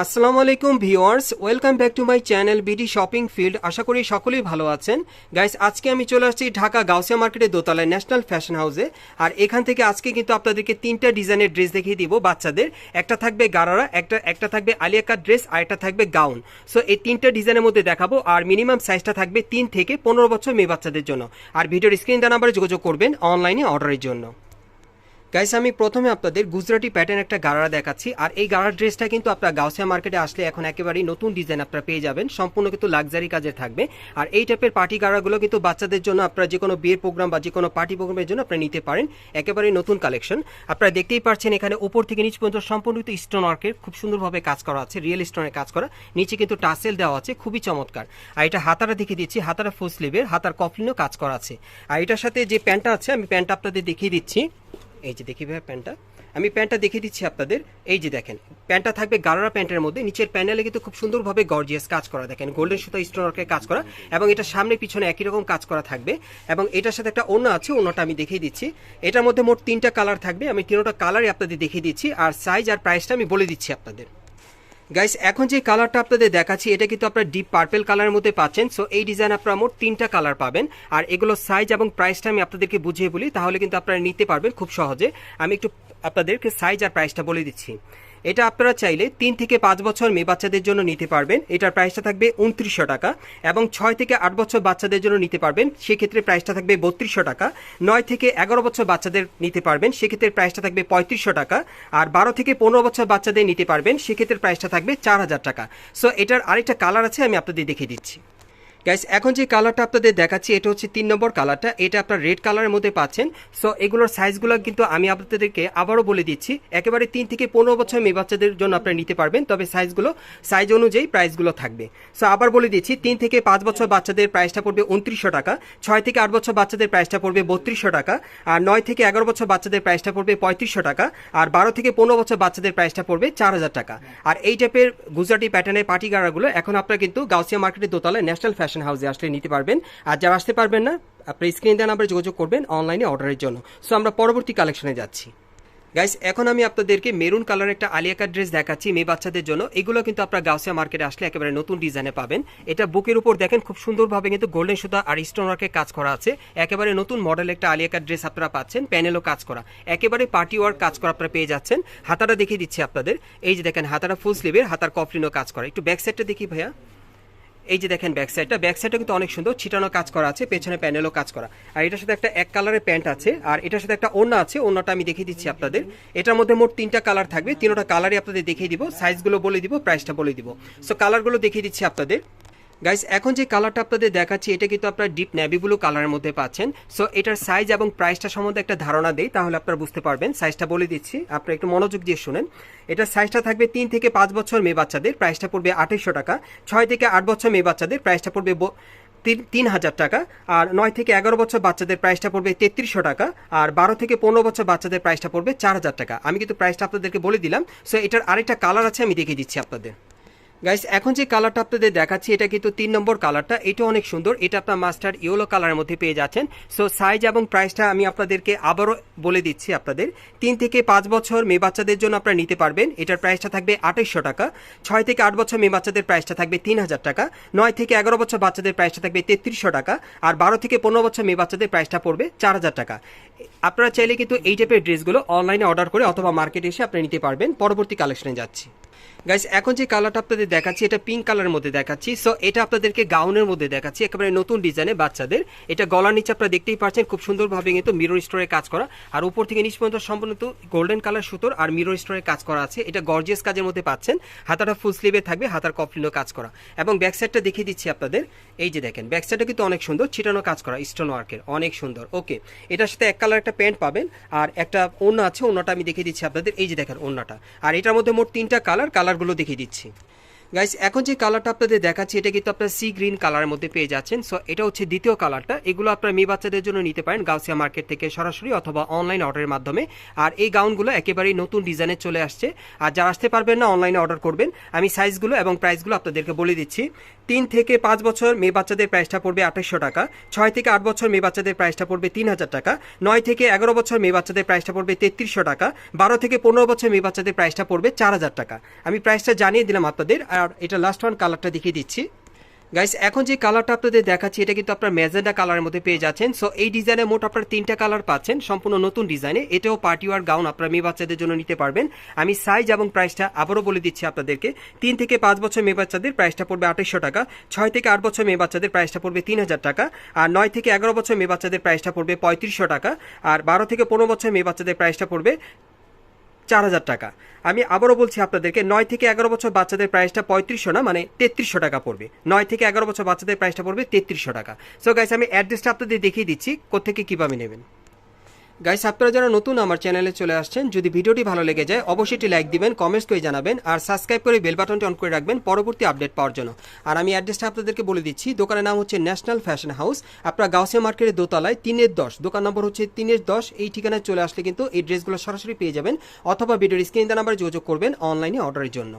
আসসালামু আলাইকুম viewers, welcome back to my channel BD shopping field আশা করি সকলেই ভালো আছেন। গাইস, আজকে আমি চলে আসছি ঢাকা গাউসিয়া মার্কেটের দোতলায় ন্যাশনাল ফ্যাশন হাউসে আর এখান থেকে আজকে কিন্তু আপনাদেরকে তিনটা ডিজাইনের ড্রেস দেখিয়ে দিব বাচ্চাদের। একটা থাকবে গারারা, একটা একটা থাকবে আলিয়া কাট ড্রেস, আর একটা থাকবে গাউন। সো এই তিনটা ডিজাইনের মধ্যে দেখাবো। আর মিনিমাম সাইজটা থাকবে তিন থেকে পনেরো বছর মেয়ে বাচ্চাদের জন্য। আর ভিডিওর স্ক্রিন দেওয়া নাম্বারে যোগাযোগ করবেন অনলাইনে অর্ডারের জন্য। গাইস আমি প্রথমে আপনাদের গুজরাটি প্যাটার্ন একটা গাড়া দেখাচ্ছি, আর এই গাড়ার ড্রেসটা কিন্তু আপনার গাউসিয়া মার্কেটে আসলে এখন একেবারেই নতুন ডিজাইন আপনারা পেয়ে যাবেন, সম্পূর্ণ কিন্তু লাক্সারি কাজে থাকবে। আর এই টাইপের পার্টি গাড়াগুলো কিন্তু বাচ্চাদের জন্য আপনারা যে কোনো বিয়ের প্রোগ্রাম বা যে কোনো পার্টি প্রোগ্রামের জন্য আপনারা নিতে পারেন, একেবারেই নতুন কালেকশন আপনারা দেখতেই পাচ্ছেন এখানে উপর থেকে নিচ পর্যন্ত সম্পূর্ণ কিন্তু স্টোন ওয়ার্কের খুব সুন্দরভাবে কাজ করা আছে রিয়েল স্টোনের কাজ করা। নিচে কিন্তু টাসেল দেওয়া আছে, খুবই চমৎকার। আর এটা হাতারা দেখিয়ে দিচ্ছি হাতারা ফুল স্লিভের হাতার কফলিনও কাজ করা আছে। আর এটার সাথে যে প্যান্টটা আছে, আমি প্যান্টটা আপনাদের দেখিয়ে দিচ্ছি। এই যে দেখি ভাই প্যান্টটা আমি প্যান্টটা দেখিয়ে দিচ্ছি আপনাদের। এই যে দেখেন প্যান্টটা থাকবে গারারা প্যান্টের মধ্যে। নিচের প্যানেলে কিন্তু খুব সুন্দরভাবে গর্জিয়াস কাজ করা। দেখেন গোল্ডেন সুতা স্টোনওয়ার্কের কাজ করা এবং এটা সামনে পিছনে একই রকম কাজ করা থাকবে এবং এটার সাথে একটা অন্য আছে অন্যটা আমি দেখিয়ে দিচ্ছি। এটার মধ্যে মোট তিনটা কালার থাকবে। আমি তিনটা কালারই আপনাদের দেখিয়ে দিচ্ছি। আর সাইজ আর প্রাইসটা আমি বলে দিচ্ছি আপনাদের। গাইস এখন যে কালারটা আপনাদের দেখাচ্ছি, এটা কিন্তু আপনারা ডিপ পার্পেল কালারের মধ্যে পাচ্ছেন। সো এই ডিজাইন আপনারা মোট তিনটা কালার পাবেন। আর এগুলো সাইজ এবং প্রাইসটা আমি আপনাদেরকে বুঝিয়ে বলি, তাহলে কিন্তু আপনারা নিতে পারবেন খুব সহজে। আমি একটু আপনাদেরকে সাইজ আর প্রাইসটা বলে দিচ্ছি। এটা আপনারা চাইলে তিন থেকে পাঁচ বছর মেয়ে বাচ্চাদের জন্য নিতে পারবেন। এটার প্রাইসটা থাকবে উনত্রিশশো টাকা এবং ছয় থেকে আট বছর বাচ্চাদের জন্য নিতে পারবেন। সেক্ষেত্রে প্রাইসটা থাকবে বত্রিশশো টাকা। নয় থেকে এগারো বছর বাচ্চাদের নিতে পারবেন। সেক্ষেত্রে প্রাইসটা থাকবে পঁয়ত্রিশশো টাকা। আর বারো থেকে পনেরো বছর বাচ্চাদের নিতে পারবেন। সেক্ষেত্রে প্রাইসটা থাকবে চার হাজার টাকা। সো এটার আরেকটা কালার আছে, আমি আপনাদের দেখিয়ে দিচ্ছি। গাইস এখন যে কালারটা আপনাদের দেখাচ্ছি, এটা হচ্ছে তিন নম্বর কালারটা এটা আপনার রেড কালারের মধ্যে পাচ্ছেন। সো এগুলোর সাইজগুলো কিন্তু আমি আপনাদেরকে আবারও বলে দিচ্ছি। একেবারে তিন থেকে পনেরো বছর মেয়ে বাচ্চাদের জন্য আপনারা নিতে পারবেন, তবে সাইজগুলো সাইজ অনুযায়ী প্রাইসগুলো থাকবে। সো আবার বলে দিচ্ছি, তিন থেকে পাঁচ বছর বাচ্চাদের প্রাইসটা পড়বে উনত্রিশশো টাকা, ছয় থেকে আট বছর বাচ্চাদের প্রাইসটা পড়বে বত্রিশশো টাকা, আর নয় থেকে এগারো বছর বাচ্চাদের প্রাইসটা পড়বে পঁয়ত্রিশশো টাকা, আর বারো থেকে পনেরো বছর বাচ্চাদের প্রাইসটা পড়বে চার হাজার টাকা। আর এই টাইপের গুজরাটি প্যাটার্নের পার্টি গাড়াগুলো, এখন আপনারা কিন্তু গাউসিয়া মার্কেটের দোতলায় ন্যাশনাল ফ্যাশন হাউসে আসলে নিতে পারবেন। আর যারা আসতে পারবেন না, আপনার স্ক্রিন দেওয়া নাম্বারে যোগাযোগ করবেন অনলাইনে অর্ডারের জন্য। সো আমরা পরবর্তী কালেকশনে যাচ্ছি। গাইস এখন আমি আপনাদেরকে মেরুন কালার একটা আলিয়া কাট ড্রেস দেখাচ্ছি মেয়ে বাচ্চাদের জন্য। এগুলো কিন্তু আপনারা গাউসিয়া মার্কেটে আসলে একেবারে নতুন ডিজাইনে পাবেন। এটা বুকের উপর দেখেন, খুব সুন্দরভাবে কিন্তু গোল্ডেন সুতা আর স্টোন ওয়ার্কের কাজ করা আছে। একেবারে নতুন মডেল একটা আলিয়া কাট ড্রেস আপনারা পাচ্ছেন প্যানেলও কাজ করা। একেবারে পার্টি ওয়ার্ক কাজ করা আপনারা পেয়ে যাচ্ছেন। হাতাটা দেখিয়ে দিচ্ছি আপনাদের। এই যে দেখেন, হাতাটা ফুল স্লিভের হাতার কফলিনও কাজ করা। একটু ব্যাক সাইডটা দেখি ভাইয়া। এই যে দেখেন ব্যাক সাইডটা ব্যাক সাইডটা কিন্তু অনেক সুন্দর, ছিটানো কাজ করা আছে, পেছনে প্যানেলও কাজ করা। আর এটার সাথে একটা এক কালারের প্যান্ট আছে, আর এটার সাথে একটা ওড়না আছে, ওড়নাটা আমি দেখিয়ে দিচ্ছি আপনাদের। এটার মধ্যে মোট তিনটা কালার থাকবে, তিনটা কালারই আপনাদের দেখিয়ে দিব সাইজগুলো বলে দিব প্রাইসটা বলে দিব। সো কালারগুলো দেখিয়ে দিচ্ছি আপনাদের। গাইস এখন যে কালারটা আপনাদের দেখাচ্ছি, এটা কিন্তু আপনারা ডিপ নেভি ব্লু কালারের মধ্যে পাচ্ছেন। সো এটার সাইজ এবং প্রাইসটা সম্বন্ধে একটা ধারণা দেই, তাহলে আপনারা বুঝতে পারবেন। সাইজটা বলে দিচ্ছি, আপনারা একটু মনোযোগ দিয়ে শুনেন। এটার সাইজটা থাকবে তিন থেকে পাঁচ বছর মেয়ে বাচ্চাদের প্রাইসটা পড়বে আঠাইশশো টাকা। ছয় থেকে আট বছর মেয়ে বাচ্চাদের প্রাইসটা পড়বে তিন তিন হাজার টাকা। আর নয় থেকে এগারো বছর বাচ্চাদের প্রাইসটা পড়বে তেত্রিশশো টাকা। আর বারো থেকে পনেরো বছর বাচ্চাদের প্রাইসটা পড়বে চার হাজার টাকা। আমি কিন্তু প্রাইসটা আপনাদেরকে বলে দিলাম। সো এটার আরেকটা কালার আছে, আমি দেখিয়ে দিচ্ছি আপনাদের। গাইস এখন যে কালারটা আপনাদের দেখাচ্ছি, এটা কিন্তু তিন নম্বর কালারটা এটা অনেক সুন্দর। এটা আপনার মাস্টার ইয়েলো কালারের মধ্যে পেয়ে যাচ্ছেন। সো সাইজ এবং প্রাইসটা আমি আপনাদেরকে আবারও বলে দিচ্ছি আপনাদের। তিন থেকে পাঁচ বছর মেয়ে বাচ্চাদের জন্য আপনারা নিতে পারবেন। এটার প্রাইসটা থাকবে আঠাইশশো টাকা। ছয় থেকে আট বছর মেয়ে বাচ্চাদের প্রাইসটা থাকবে তিন হাজার টাকা। নয় থেকে এগারো বছর বাচ্চাদের প্রাইসটা থাকবে তেত্রিশশো টাকা। আর বারো থেকে পনেরো বছর মেয়ে বাচ্চাদের প্রাইসটা পড়বে চার হাজার টাকা। আপনারা চাইলে কিন্তু এই টাইপের ড্রেসগুলো অনলাইনে অর্ডার করে অথবা মার্কেটে এসে আপনি নিতে পারবেন। পরবর্তী কালেকশনে যাচ্ছি। গাইস এখন যে কালারটা আপনাদের দেখাচ্ছি, এটা পিঙ্ক কালারের মধ্যে দেখাচ্ছি। সো এটা আপনাদেরকে গাউনের মধ্যে দেখাচ্ছি। একেবারে নতুন ডিজাইনে বাচ্চাদের। এটা গলার নিচে আপনারা দেখতেই পাচ্ছেন, খুব সুন্দরভাবে কিন্তু মিরর স্টোরে কাজ করা। আর উপর থেকে নিচ পর্যন্ত সম্পূর্ণ গোল্ডেন কালার সুতোর আর মিরর স্টোরে কাজ করা আছে। এটা গর্জিয়াস কাজের মধ্যে পাচ্ছেন। হাতাটা ফুল স্লিভে থাকবে, হাতার কফলিনও কাজ করা। এবং ব্যাক সাইডটা দেখিয়ে দিচ্ছি আপনাদের। এই যে দেখেন ব্যাক সাইডটা কিন্তু অনেক সুন্দর, ছিটানো কাজ করা স্টোন ওয়ার্কের অনেক সুন্দর। ওকে এটার সাথে এক কালার একটা প্যান্ট পাবেন, আর একটা ওড়না আছে, ওড়নাটা আমি দেখিয়ে দিচ্ছি আপনাদের। এই যে দেখেন, ওড়নাটা। আর এটার মধ্যে মোট তিনটা কালার কালারগুলো দেখিয়ে দিচ্ছি। গাইস এখন যে কালারটা আপনাদের দেখাচ্ছি, এটা কিন্তু আপনার সি গ্রিন কালারের মধ্যে পেয়ে যাচ্ছেন। সো এটা হচ্ছে দ্বিতীয় কালারটা এগুলো আপনার মেয়ে বাচ্চাদের জন্য নিতে পারেন গাউসিয়া মার্কেট থেকে সরাসরি অথবা অনলাইন অর্ডারের মাধ্যমে। আর এই গাউনগুলো একেবারেই নতুন ডিজাইনে চলে আসছে। আর যারা আসতে পারবেন না অনলাইনে অর্ডার করবেন। আমি সাইজগুলো এবং প্রাইসগুলো আপনাদেরকে বলে দিচ্ছি। তিন থেকে পাঁচ বছর মেয়ে বাচ্চাদের প্রাইসটা পড়বে আঠাশশো টাকা। ছয় থেকে আট বছর মেয়ে বাচ্চাদের প্রাইসটা পড়বে তিন হাজার টাকা। নয় থেকে এগারো বছর মেয়ে বাচ্চাদের প্রাইসটা পড়বে তেত্রিশশো টাকা। বারো থেকে পনেরো বছর মেয়ে বাচ্চাদের প্রাইসটা পড়বে চার হাজার টাকা। আমি প্রাইসটা জানিয়ে দিলাম আপনাদের। আর এটা লাস্ট ওয়ান কালারটা দেখিয়ে দিচ্ছি। গাইস এখন যে কালারটা আপনাদের দেখাচ্ছি, এটা কিন্তু আপনার ম্যাজেন্ডা কালারের মধ্যে পেয়ে যাচ্ছেন। সো এই ডিজাইনে মোট আপনার তিনটা কালার পাচ্ছেন, সম্পূর্ণ নতুন ডিজাইনে এটাও পার্টি ওয়ার গাউন আপনার মেয়ে বাচ্চাদের জন্য নিতে পারবেন। আমি সাইজ এবং প্রাইসটা আবারও বলে দিচ্ছি আপনাদেরকে। তিন থেকে পাঁচ বছর মেয়ে বাচ্চাদের প্রাইসটা পড়বে আঠাশশো টাকা, ছয় থেকে আট বছর মেয়ে বাচ্চাদের প্রাইসটা পড়বে তিন হাজার টাকা, আর নয় থেকে এগারো বছর মেয়ে বাচ্চাদের প্রাইসটা পড়বে পঁয়ত্রিশশো টাকা, আর বারো থেকে পনেরো বছর মেয়ে বাচ্চাদের প্রাইসটা পড়বে চার হাজার টাকা। আমি আবারও বলছি আপনাদেরকে, নয় থেকে এগারো বছর বাচ্চাদের প্রাইসটা পঁয়ত্রিশশো না মানে তেত্রিশশো টাকা পড়বে। নয় থেকে এগারো বছর বাচ্চাদের প্রাইসটা পড়বে তেত্রিশশো টাকা। সো গাইস আমি অ্যাড্রেসটা আপনাদের দেখিয়ে দিচ্ছি কোথেকে কীভাবে নেবেন। গাইস আপনারা যারা নতুন আমার চ্যানেলে চলে আসছেন, যদি ভিডিওটি ভালো লেগে যায়, অবশ্যই একটি লাইক দিবেন কমেন্টস করে জানাবেন, আর সাবস্ক্রাইব করে বেল বাটনটি অন করে রাখবেন পরবর্তী আপডেট পাওয়ার জন্য। আর আমি অ্যাড্রেসটা আপনাদেরকে বলে দিচ্ছি, দোকানের নাম হচ্ছে ন্যাশনাল ফ্যাশন হাউস আপনার গাউসিয়া মার্কেটের দোতলায় তিনের দশ, দোকান নম্বর হচ্ছে তিনের দশ, এই ঠিকানায় চলে আসলে কিন্তু এই ড্রেসগুলো সরাসরি পেয়ে যাবেন, অথবা ভিডিওর স্ক্রিন নাম্বারে যোগাযোগ করবেন অনলাইনে অর্ডারের জন্য।